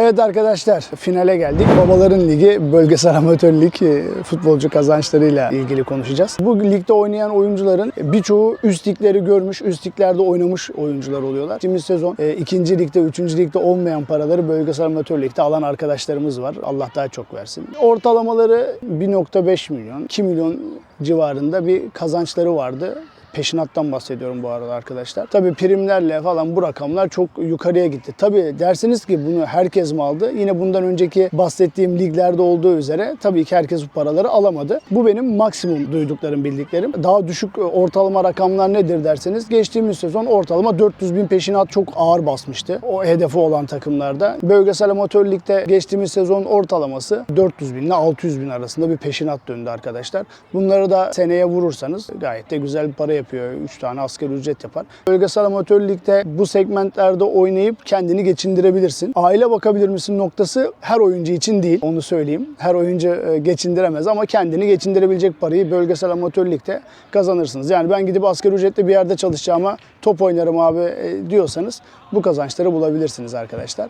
Evet arkadaşlar finale geldik. Babaların Ligi Bölgesel Amatör Lig e, futbolcu kazançlarıyla ilgili konuşacağız. Bu ligde oynayan oyuncuların birçoğu üst ligleri görmüş, üst liglerde oynamış oyuncular oluyorlar. Şimdi sezon e, ikinci ligde, üçüncü ligde olmayan paraları Bölgesel Amatör Lig'de alan arkadaşlarımız var. Allah daha çok versin. Ortalamaları 1.5 milyon, 2 milyon civarında bir kazançları vardı. Peşinattan bahsediyorum bu arada arkadaşlar. Tabii primlerle falan bu rakamlar çok yukarıya gitti. Tabii dersiniz ki bunu herkes mi aldı? Yine bundan önceki bahsettiğim liglerde olduğu üzere tabii ki herkes bu paraları alamadı. Bu benim maksimum duyduklarım, bildiklerim. Daha düşük ortalama rakamlar nedir derseniz geçtiğimiz sezon ortalama 400 bin peşinat çok ağır basmıştı. O hedefi olan takımlarda. Bölgesel amatör ligde geçtiğimiz sezon ortalaması 400 bin ile 600 bin arasında bir peşinat döndü arkadaşlar. Bunları da seneye vurursanız gayet de güzel bir para yapıyor. 3 tane asgari ücret yapar. Bölgesel amatör ligde bu segmentlerde oynayıp kendini geçindirebilirsin. Aile bakabilir misin noktası her oyuncu için değil. Onu söyleyeyim. Her oyuncu e, geçindiremez ama kendini geçindirebilecek parayı bölgesel amatör ligde kazanırsınız. Yani ben gidip asgari ücretli bir yerde çalışacağıma top oynarım abi e, diyorsanız bu kazançları bulabilirsiniz arkadaşlar.